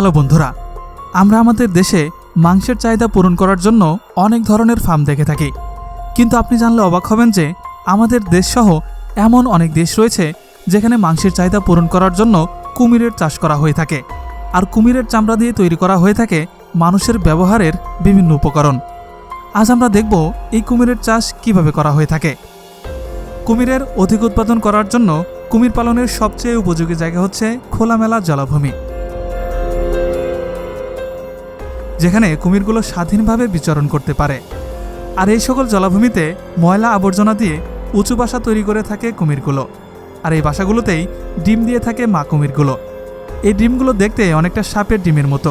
Hello বন্ধুরা, আমরা আমাদের দেশে মাংসের চাহিদা পূরণ করার জন্য অনেক ধরনের ফার্ম দেখে থাকি। কিন্তু আপনি জানলে অবাক হবেন যে আমাদের দেশসহ এমন অনেক দেশ রয়েছে যেখানে মাংসের চাহিদা পূরণ করার জন্য কুমিরের চাষ করা হয়ে থাকে। আর কুমিরের চামড়া দিয়ে তৈরি করা হয়ে থাকে মানুষের ব্যবহারের বিভিন্ন উপকরণ। আজ আমরা দেখব এই কুমিরের চাষ কীভাবে করা হয়ে থাকে। কুমিরের অধিক উৎপাদন করার জন্য কুমির পালনের সবচেয়ে উপযোগী জায়গা হচ্ছে খোলামেলা জলাভূমি। যেখানে কুমিরগুলো স্বাধীনভাবে বিচরণ করতে পারে। আর এই সকল জলাভূমিতে ময়লা আবর্জনা দিয়ে উঁচু বাসা তৈরি করে থাকে কুমিরগুলো। আর এই বাসাগুলোতেই ডিম দিয়ে থাকে মা কুমিরগুলো। এই ডিমগুলো দেখতে অনেকটা সাপের ডিমের মতো,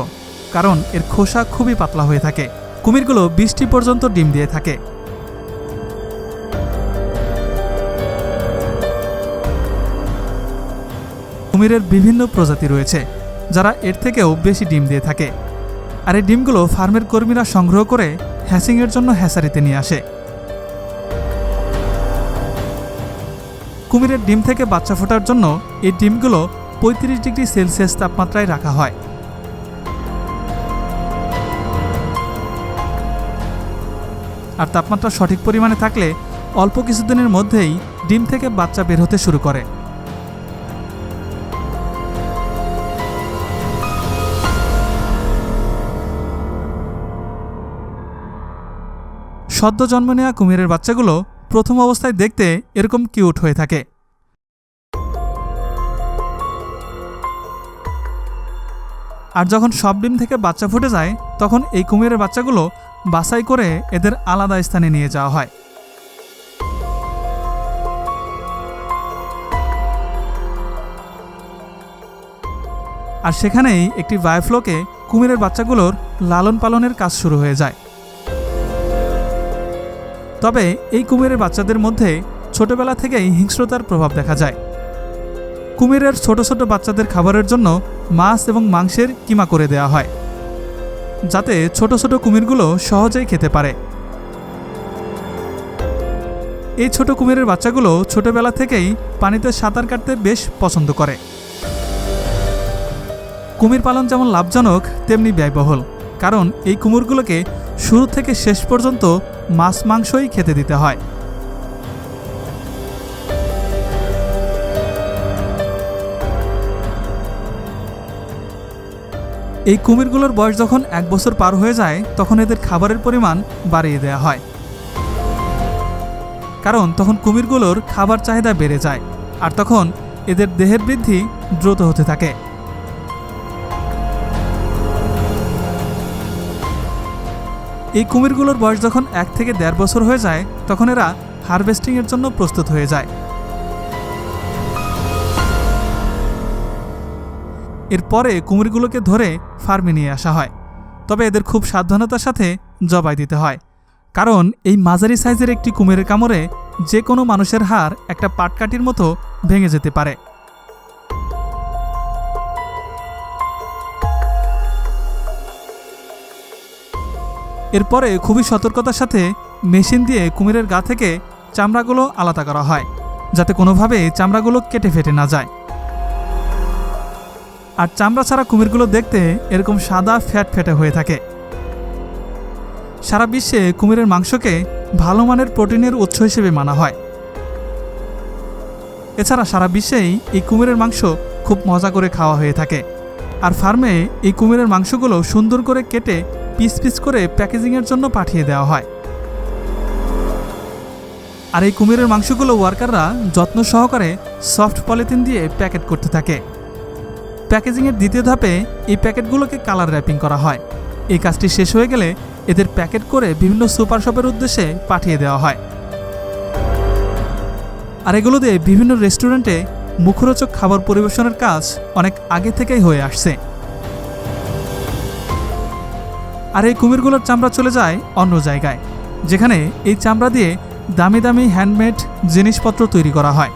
কারণ এর খোসা খুবই পাতলা হয়ে থাকে। কুমিরগুলো বৃষ্টি পর্যন্ত ডিম দিয়ে থাকে। কুমিরের বিভিন্ন প্রজাতি রয়েছে, যারা এর থেকেও বেশি ডিম দিয়ে থাকে। আর এই ডিমগুলো ফার্মের কর্মীরা সংগ্রহ করে হ্যাসিংয়ের জন্য হ্যাসারিতে নিয়ে আসে। কুমিরের ডিম থেকে বাচ্চা ফোটার জন্য এই ডিমগুলো পঁয়ত্রিশ ডিগ্রি সেলসিয়াস তাপমাত্রায় রাখা হয়। আর তাপমাত্রা সঠিক পরিমাণে থাকলে অল্প কিছুদিনের মধ্যেই ডিম থেকে বাচ্চা বের হতে শুরু করে। সদ্য জন্ম নেওয়া কুমিরের বাচ্চাগুলো প্রথম অবস্থায় দেখতে এরকম কিউট হয়ে থাকে। আর যখন সব ডিম থেকে বাচ্চা ফুটে যায়, তখন এই কুমিরের বাচ্চাগুলো বাছাই করে এদের আলাদা স্থানে নিয়ে যাওয়া হয়। আর সেখানেই একটি বায়োফ্লোকে কুমিরের বাচ্চাগুলোর লালন পালনের কাজ শুরু হয়ে যায়। তবে এই কুমিরের বাচ্চাদের মধ্যে ছোটবেলা থেকেই হিংস্রতার প্রভাব দেখা যায়। কুমিরের ছোট ছোট বাচ্চাদের খাবারের জন্য মাছ এবং মাংসের কিমা করে দেওয়া হয়, যাতে ছোট ছোট কুমিরগুলো সহজেই খেতে পারে। এই ছোট কুমিরের বাচ্চাগুলো ছোটবেলা থেকেই পানিতে সাঁতার কাটতে বেশ পছন্দ করে। কুমির পালন যেমন লাভজনক, তেমনি ব্যয়বহুল, কারণ এই কুমিরগুলোকে শুরু থেকে শেষ পর্যন্ত মাছ মাংসই খেতে দিতে হয়। এই কুমিরগুলোর বয়স যখন এক বছর পার হয়ে যায়, তখন এদের খাবারের পরিমাণ বাড়িয়ে দেওয়া হয়। কারণ তখন কুমিরগুলোর খাবার চাহিদা বেড়ে যায়, আর তখন এদের দেহের বৃদ্ধি দ্রুত হতে থাকে। এই কুমিরগুলোর বয়স যখন এক থেকে দেড় বছর হয়ে যায়, তখন এরা হারভেস্টিংয়ের জন্য প্রস্তুত হয়ে যায়। এরপরে কুমিরগুলোকে ধরে ফার্মে নিয়ে আসা হয়। তবে এদের খুব সাবধানতার সাথে জবাই দিতে হয়। কারণ এই মাঝারি সাইজের একটি কুমিরের কামড়ে যে কোনো মানুষের হাড় একটা পাটকাঠির মতো ভেঙে যেতে পারে। এরপরে খুবই সতর্কতার সাথে মেশিন দিয়ে কুমিরের গা থেকে চামড়াগুলো আলাদা করা হয়, যাতে কোনোভাবে চামড়াগুলো কেটে ফেটে না যায়। আর চামড়া ছাড়া কুমিরগুলো দেখতে এরকম সাদা ফ্যাট ফ্যাটে হয়ে থাকে। সারা বিশ্বে কুমিরের মাংসকে ভালো মানের প্রোটিনের উৎস হিসেবে মানা হয়। এছাড়া সারা বিশ্বেই এই কুমিরের মাংস খুব মজা করে খাওয়া হয়ে থাকে। আর ফার্মে এই কুমিরের মাংসগুলো সুন্দর করে কেটে পিস পিস করে প্যাকেজিংয়ের জন্য পাঠিয়ে দেওয়া হয়। আর এই কুমিরের মাংসগুলো ওয়ার্কাররা যত্ন সহকারে সফট পলিথিন দিয়ে প্যাকেট করতে থাকে। প্যাকেজিংয়ের দ্বিতীয় ধাপে এই প্যাকেটগুলোকে কালার র্যাপিং করা হয়। এই কাজটি শেষ হয়ে গেলে এদের প্যাকেট করে বিভিন্ন সুপার শপের উদ্দেশ্যে পাঠিয়ে দেওয়া হয়। আর এগুলো দিয়ে বিভিন্ন রেস্টুরেন্টে মুখরোচক খাবার পরিবেশনের কাজ অনেক আগে থেকেই হয়ে আসছে। আর এই কুমিরগুলোর চামড়া চলে যায় অন্য জায়গায়, যেখানে এই চামড়া দিয়ে দামি দামি হ্যান্ডমেড জিনিসপত্র তৈরি করা হয়।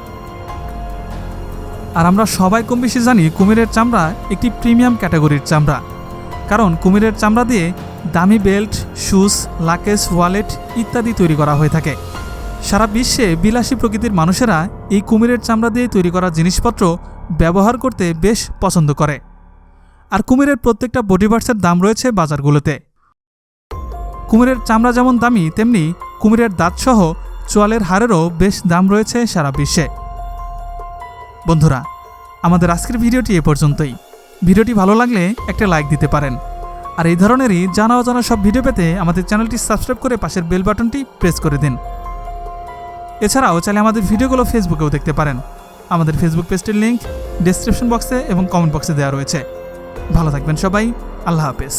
আর আমরা সবাই কম বেশি জানি কুমিরের চামড়া একটি প্রিমিয়াম ক্যাটাগরির চামড়া, কারণ কুমিরের চামড়া দিয়ে দামি বেল্ট, শুজ, লাকেজ, ওয়ালেট ইত্যাদি তৈরি করা হয়ে থাকে। সারা বিশ্বে বিলাসী প্রকৃতির মানুষেরা এই কুমিরের চামড়া দিয়ে তৈরি করা জিনিসপত্র ব্যবহার করতে বেশ পছন্দ করে। আর কুমিরের প্রত্যেকটা বডি পার্টসের দাম রয়েছে বাজারগুলোতে। কুমিরের চামড়া যেমন দামি, তেমনি কুমিরের দাঁতসহ চোয়ালের হারেরও বেশ দাম রয়েছে সারা বিশ্বে। বন্ধুরা, আমাদের আজকের ভিডিওটি এ পর্যন্তই। ভিডিওটি ভালো লাগলে একটা লাইক দিতে পারেন। আর এই ধরনেরই জানা অজানা সব ভিডিও পেতে আমাদের চ্যানেলটি সাবস্ক্রাইব করে পাশের বেল বাটনটি প্রেস করে দিন। এছাড়াও চাইলে আমাদের ভিডিওগুলো ফেসবুকেও দেখতে পারেন। আমাদের ফেসবুক পেজটির লিংক ডেসক্রিপশন বক্সে এবং কমেন্ট বক্সে দেওয়া রয়েছে। ভালো থাকবেন সবাই। আল্লাহ হাফেজ।